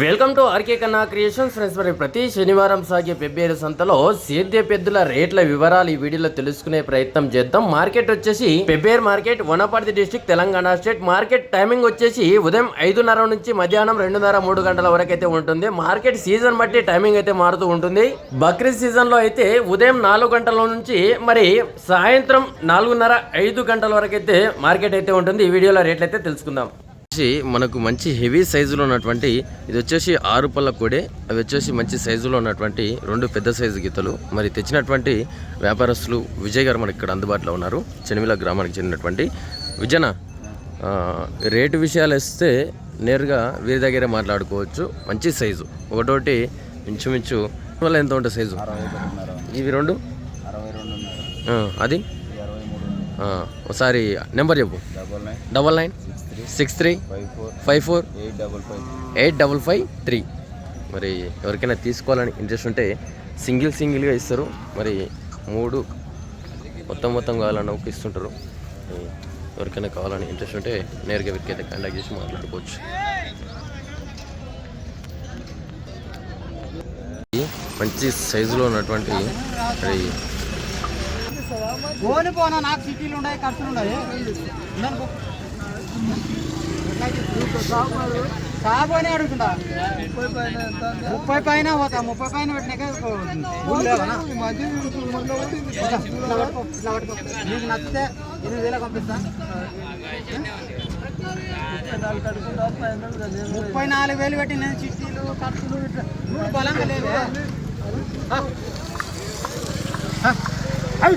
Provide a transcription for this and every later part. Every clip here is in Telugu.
Welcome to RK Kanna creations. Friends మరి ప్రతి శనివారం సాగే పెబ్బేరు సంతలో సేద్య పెద్దుల రేట్ల వివరాలు ఈ వీడియోలో తెలుసుకునే ప్రయత్నం చేద్దాం. మార్కెట్ వచ్చేసి Pebbair market Wanaparthy district Telangana state. Market timing వచ్చేసి ఉదయం ఐదున్నర నుంచి మధ్యాహ్నం రెండున్నర మూడు గంటల వరకు అయితే ఉంటుంది. మార్కెట్ సీజన్ బట్టి టైమింగ్ అయితే మారుతూ ఉంటుంది. బక్రీద్ సీజన్లో అయితే ఉదయం నాలుగు గంటల నుంచి మరి సాయంత్రం నాలుగున్నర ఐదు గంటల వరకు అయితే మార్కెట్ అయితే ఉంటుంది. ఈ వీడియోలో రేట్లు అయితే తెలుసుకుందాం. వచ్చేసి మనకు మంచి హెవీ సైజులో ఉన్నటువంటి ఇది వచ్చేసి ఆరు పళ్ళ కోడే అవి వచ్చేసి మంచి సైజులో ఉన్నటువంటి రెండు పెద్ద సైజు గీతలు. మరి తెచ్చినటువంటి వ్యాపారస్తులు విజయ్ గారు మనకి ఇక్కడ అందుబాటులో ఉన్నారు చెనిమిల గ్రామానికి చెందినటువంటి. విజయన ఆ, రేటు విషయాలు వస్తే నేరుగా వీరి దగ్గరే మాట్లాడుకోవచ్చు మంచి సైజు. ఒకటోటి ఇంచుమించు వల్ల ఎంత ఉంటుంది సైజు? ఇవి రెండు? అది? ఒకసారి నెంబర్ చెప్పు. Double nine. Double nine. Six three. Five four. Five four. Eight double five. Eight double five three. మరి ఎవరికైనా తీసుకోవాలని ఇంట్రెస్ట్ ఉంటే సింగిల్ సింగిల్గా ఇస్తారు. మరి మూడు మొత్తం మొత్తం కావాలన్న ఒక ఇస్తుంటారు. ఎవరికైనా కావాలని ఇంట్రెస్ట్ ఉంటే నేరుగా వీరికైతే కాంటాక్ట్ చేసి మాట్లాడుకోవచ్చు. మంచి సైజులో ఉన్నటువంటి మరి పోని పోనా నాకు సిటీలు ఉన్నాయి ఖర్చులు ఉన్నాయి సాగు అని అడుగుతుందా ముప్పై పైన పోతా ముప్పై పైన పెట్టినాక. నీకు నచ్చితే ఎనిమిది వేలకు పంపిస్తా ముప్పై నాలుగు వేలు పెట్టి నేను చిట్టీలు ఖర్చులు నువ్వు బలంగా లేవే. ఐ.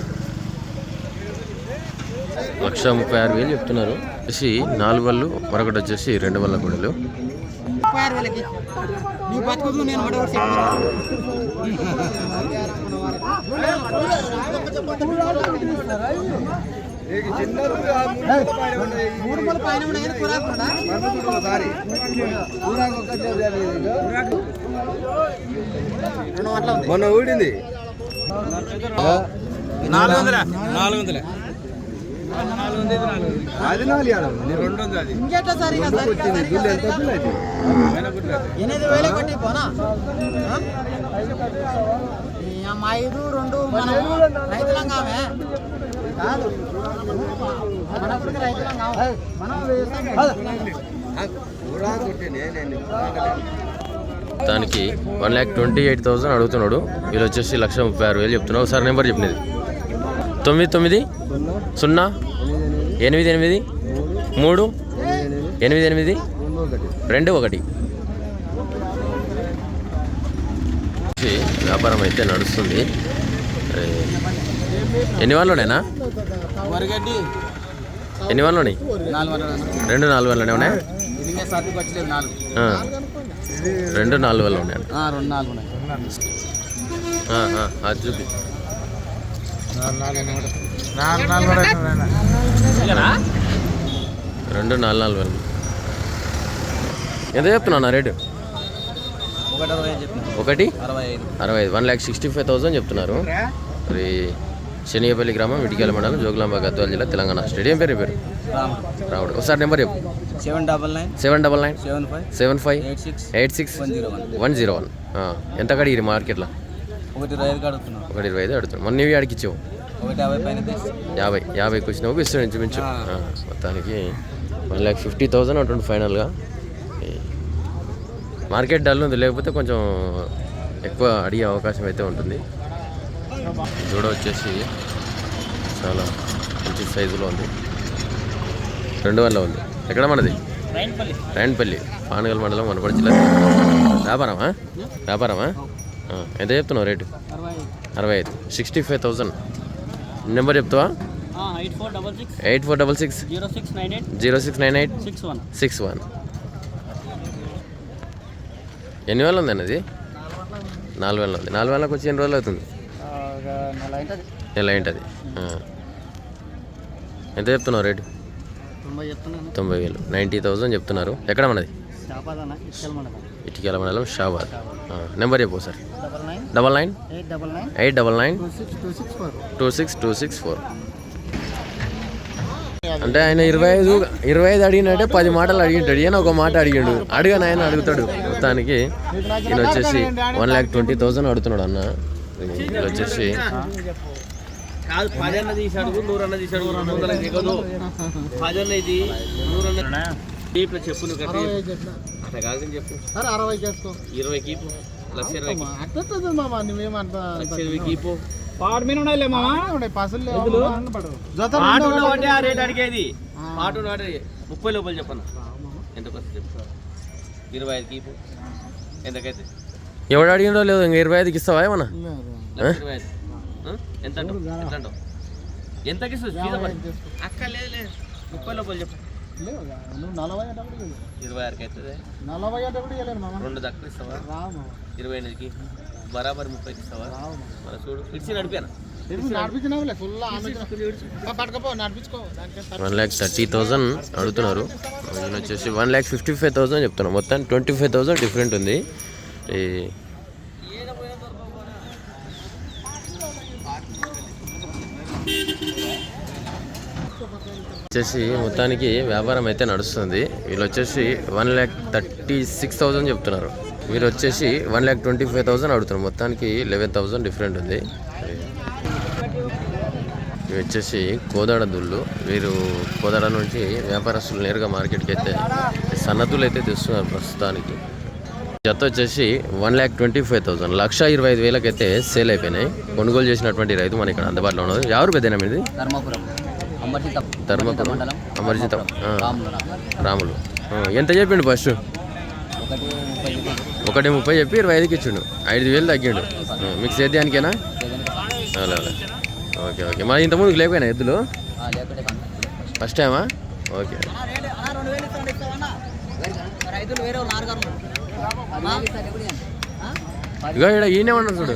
లక్ష ముప్పై ఆరు వేలు చెప్తున్నారు. వచ్చేసి నాలుగు వాళ్ళు మరొకటి వచ్చేసి రెండు వాళ్ళ గుడిలు. మొన్న ఊడింది. నాలుగు వందల? నాలుగు వందలే? అది నాలుగు ఆడ రెండు వందలు అది. ఇంకెట్లా సరిగా సరిగా సరిగా సరిగా ఎనిమిది వేలు కొట్టి పోనా? అమ్మ ఐదు రెండు మనం రైతులంగామే కాదు. మనప్పుడు రైతులంగా మనం వ్యవసాయం దానికి one lakh twenty eight thousand అడుగుతున్నాడు. వీళ్ళు వచ్చేసి లక్ష ముప్పై ఆరు వేలు చెప్తున్నావు ఒకసారి నెంబర్ చెప్పినది. తొమ్మిది తొమ్మిది సున్నా ఎనిమిది ఎనిమిది మూడు ఎనిమిది ఎనిమిది రెండు ఒకటి. వ్యాపారం అయితే నడుస్తుంది. ఎన్ని వరగడ్డి. ఎన్ని వందల రెండు నాలుగు వాళ్ళనే ఉన్నాయి. రెండు నాలుగు వాళ్ళు ఉన్నాయి. అది చూపి. రెండు నాలుగు నాలుగు వేలు ఎంత చెప్తున్నా రేటు ఒకటి అరవై ఐదు one lakh sixty five thousand చెప్తున్నారు మరి శనియపల్లి గ్రామం ఇటికేల మండలం జోగులాంబ గద్వాల జిల్లా తెలంగాణ స్టేడియం పేరు పేరు రావుడు ఒకసారి నెంబర్ చెప్పు seven double nine seven double nine seven five seven five eight six eight six zero one one zero one ఎంత కడిగిరి మార్కెట్లో ఒకటి ఇరవై ఐదు అడుగుతున్నాం. ఒకటి ఇరవై ఐదు అడుగుతున్నాను మొన్న ఇవి అడిగిచ్చావు ఒకటి యాభై పైన యాభై యాభైకి వచ్చినావు ఇస్తాడు ఇంచుమించు. మొత్తానికి వన్ ల్యాక్ ఫిఫ్టీ థౌసండ్ ఉంటుంది ఫైనల్గా. మార్కెట్ డల్ ఉంది లేకపోతే కొంచెం ఎక్కువ అడిగే అవకాశం అయితే ఉంటుంది. దూడ వచ్చేసి చాలా మంచి సైజులో ఉంది. రెండు వల్ల ఉంది. ఎక్కడ మనది? రైన్పల్లి. పానగల్ మండలం వనపడి జిల్లా. వ్యాపారమా? వ్యాపారమా? ఎంత చెప్తున్నావు రేటు? అరవై ఐదు. Sixty five thousand. నెంబర్ చెప్తావా? Eight four double six. Zero six nine eight. Six one. ఎన్ని వేలు ఉందండి అది నాలుగు వేల ఉంది. నాలుగు వేలకు వచ్చి ఎన్ని రోజులు అవుతుంది? నెల ఏంటది. ఎంత చెప్తున్నావు రేటు? తొంభై వేలు. నైంటీ థౌజండ్ చెప్తున్నారు. ఎక్కడ మనది? ఇటుకేల మండలం. షాబాద్. నెంబర్ చెప్పు sir. Double nine. Eight double nine. Two six two six four. అంటే ఆయన ఇరవై ఐదు ఇరవై ఐదు అడిగినట్టే పది మాటలు అడిగింటాడు. ఈయన ఒక మాట అడిగాడు. అడిగాను ఆయన అడుగుతాడు. మొత్తానికి ఈయన వచ్చేసి వన్ ల్యాక్ ట్వంటీ థౌసండ్ అడుగుతున్నాడు అన్న. వచ్చేసి కాదు పదన్న తీసాడు నూరన్న తీసాడు రెండు వందల దిగదు. పదన్న ఇది నూరన్న చెప్పు నువ్వు కట్టి. అట్లా కాదని చెప్పు. సరే అరవై చేసుకో. ఇరవై కీపు. లక్ష ఇరవై కీపు. అట్లా మామ నువ్వేమంత లక్ష ఇరవై కీపు. పాడు మీద ఉండాలి మామ. పసులు జత పాట ఉన్నవాడే ఆ రేట్ అడిగేది. పాట ముప్పై లోపల చెప్పను ఎంతకు వస్తుంది చెప్పు. ఇరవై ఐదు కీపు. ఎంతకైతే? ఎవడు అడిగినో లేదు ఇంకా ఇరవై ఐదుకి ఇస్తావా ఏమన్నా? లక్ష ఇరవై ఐదు. ఆ? ఎంత అంటావు? ఎంత అంటావు? ఎంతకి ఇస్తుంది? సీదా పడి. అక్క లేదు లేదు. ముప్పై లోపల చెప్పు. నువ్వు నలభై అంటే ఇరవై ఆరుకి అవుతుంది. నలభై అంటే కూడా ఇవ్వలేను మామ. రెండు దక్కలు ఇస్తావా? రావు ఇరవై ఎనిమిదికి. బరాబర్ ముప్పైకి ఇస్తావా? మరి చూడు. ఇచ్చి నడిపాను? నడిపించినావులే ఫుల్ పట్టుకపో నడిపించుకో. దానికి వన్ ల్యాక్ థర్టీ థౌజండ్ అడుగుతున్నారు. ఈయన వచ్చేసి one lakh fifty five thousand చెప్తున్నారు మొత్తం ట్వంటీ ఫైవ్ థౌసండ్ డిఫరెంట్ ఉంది. ఈ వచ్చేసి మొత్తానికి వ్యాపారం అయితే నడుస్తుంది. వీళ్ళు వచ్చేసి one lakh thirty six thousand చెప్తున్నారు. వీళ్ళు వచ్చేసి one lakh twenty five thousand అడుగుతున్నారు. మొత్తానికి లెవెన్ థౌజండ్ డిఫరెంట్ ఉంది. ఇవి వచ్చేసి కోదాడ దుళ్ళు. వీరు కోదాడ నుంచి వ్యాపారస్తులు నేరుగా మార్కెట్కి అయితే సన్నదులు అయితే తెస్తున్నారు ప్రస్తుతానికి. జత వచ్చేసి one lakh twenty five thousand. లక్ష ఇరవై ఐదు వేలకైతే సేల్ అయిపోయినాయి. కొనుగోలు చేసినటువంటి రైతు మన ఇక్కడ అందుబాటులో ఉన్నది. ఎవరు పెద్దనా మీది? ధర్మపురం. ధర్మపురం అమర్జితం రాములు ఎంత చెప్పిండు ఫస్ట్? ఒకటి ముప్పై చెప్పి ఇరవై ఐదుకి ఇచ్చిండు. ఐదు వేలు తగ్గిండు. మీకు సేద్యానికేనా? అలా ఓకే ఓకే. మరి ఇంతకుముందు లేకపోయినా ఎద్దులు? ఫస్ట్ టైమా? ఓకే. ఇగో ఇక్కడ ఈయనే చూడు.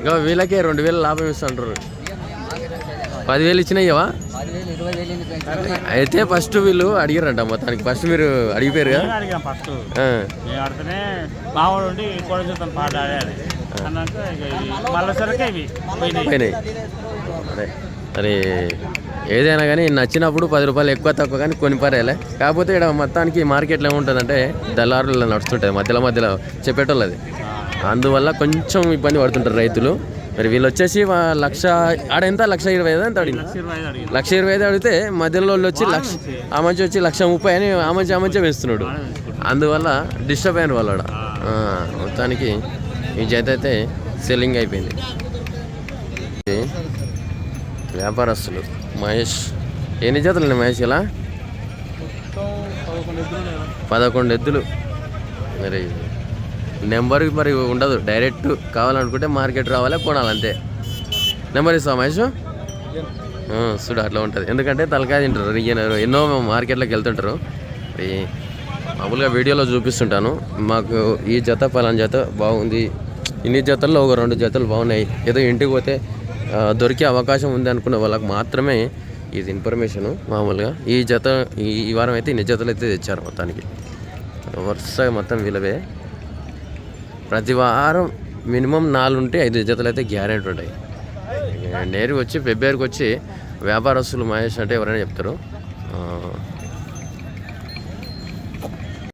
ఇగో వీళ్ళకే రెండు వేలు లాభం ఇస్తుంటారు పదివేలు ఇచ్చినాయ్యవా? అయితే ఫస్ట్ వీళ్ళు అడిగారంట మొత్తానికి. ఫస్ట్ మీరు అడిగిపోయారు కదా అడిగాం ఫస్ట్. ఆడితేనే మామూలు ఉండి కూడా చూద్దాం పాట ఆడాలి అన్నాక మళ్ళీ సరికి ఇవి. పోయినాయి. మరి ఏదైనా కానీ నచ్చినప్పుడు పది రూపాయలు ఎక్కువ తక్కువ కానీ కొని పరేలే కాకపోతే ఇక్కడ మొత్తానికి మార్కెట్లో ఏముంటుందంటే దళారులు నడుస్తుంటుంది మధ్యలో మధ్యలో చెప్పేటోళ్ళు అది అందువల్ల కొంచెం ఇబ్బంది పడుతుంటారు రైతులు. మరి వీళ్ళు వచ్చేసి లక్ష ఆడ ఎంత? లక్ష ఇరవై ఐదు ఎంత అడిగింది? లక్ష ఇరవై ఐదు అడిగితే మధ్యలో వాళ్ళు వచ్చి లక్ష ఆ మంచి వచ్చి లక్ష ముప్పై అని ఆ మంచి ఆ మంచి వేస్తున్నాడు. అందువల్ల డిస్టర్బ్ అయిన వాళ్ళు ఆడ. మొత్తానికి ఈ జత అయితే సెల్లింగ్ అయిపోయింది. వ్యాపారస్తులు మహేష్ ఎన్ని జతలు ఉన్నాయి మహేష్ ఇలా? పదకొండు ఎద్దులు. మరి నెంబర్ మరి ఉండదు. డైరెక్ట్ కావాలనుకుంటే మార్కెట్ రావాలి కొనాలి అంతే నెంబర్ ఇస్తావా మహేష్? చూడు అట్లా ఉంటుంది. ఎందుకంటే తలకాయ తింటారు ఈయన ఎన్నో మార్కెట్లోకి వెళ్తుంటారు. మామూలుగా వీడియోలో చూపిస్తుంటాను. మాకు ఈ జత పలానా జత బాగుంది. ఇన్ని జతల్లో ఒక రెండు జతలు బాగున్నాయి. ఏదో ఇంటికి పోతే దొరికే అవకాశం ఉంది అనుకున్న వాళ్ళకి మాత్రమే ఇది ఇన్ఫర్మేషను మామూలుగా. ఈ జత ఈ ఈ వారం అయితే ఇన్ని జతలు అయితే తెచ్చారు మొత్తానికి. వరుసగా మొత్తం వీళ్ళవే ప్రతి వారం మినిమం నాలుగు ఉంటే ఐదు జతలు అయితే గ్యారెంటీ ఉంటాయి. నేరుగా వచ్చి ఫిబ్రవరికి వచ్చి వ్యాపారస్తులు మహేష్ అంటే ఎవరైనా చెప్తారు.